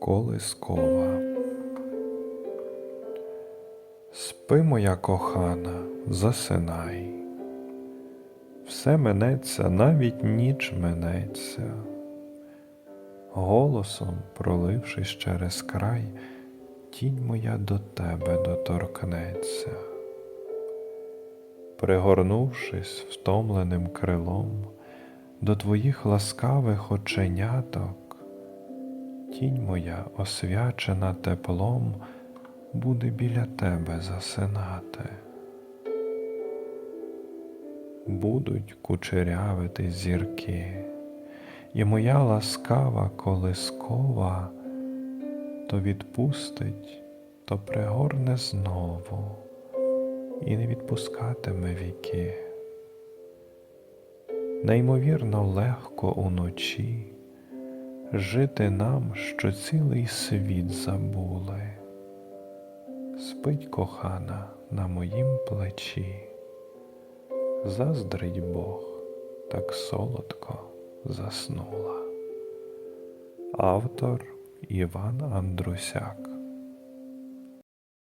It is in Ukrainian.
Колискова. Спи, моя кохана, засинай. Все минеться, навіть ніч минеться. Голосом, пролившись через край, тінь моя до тебе доторкнеться. Пригорнувшись втомленим крилом до твоїх ласкавих оченяток, тінь моя, освячена теплом, буде біля тебе засинати. Будуть кучерявити зірки, і моя ласкава колискова то відпустить, то пригорне знову і не відпускатиме віки. Неймовірно легко уночі жити нам, що цілий світ забули. Спить кохана на моїм плечі, заздрить Бог, так солодко заснула. Автор Іван Андрусяк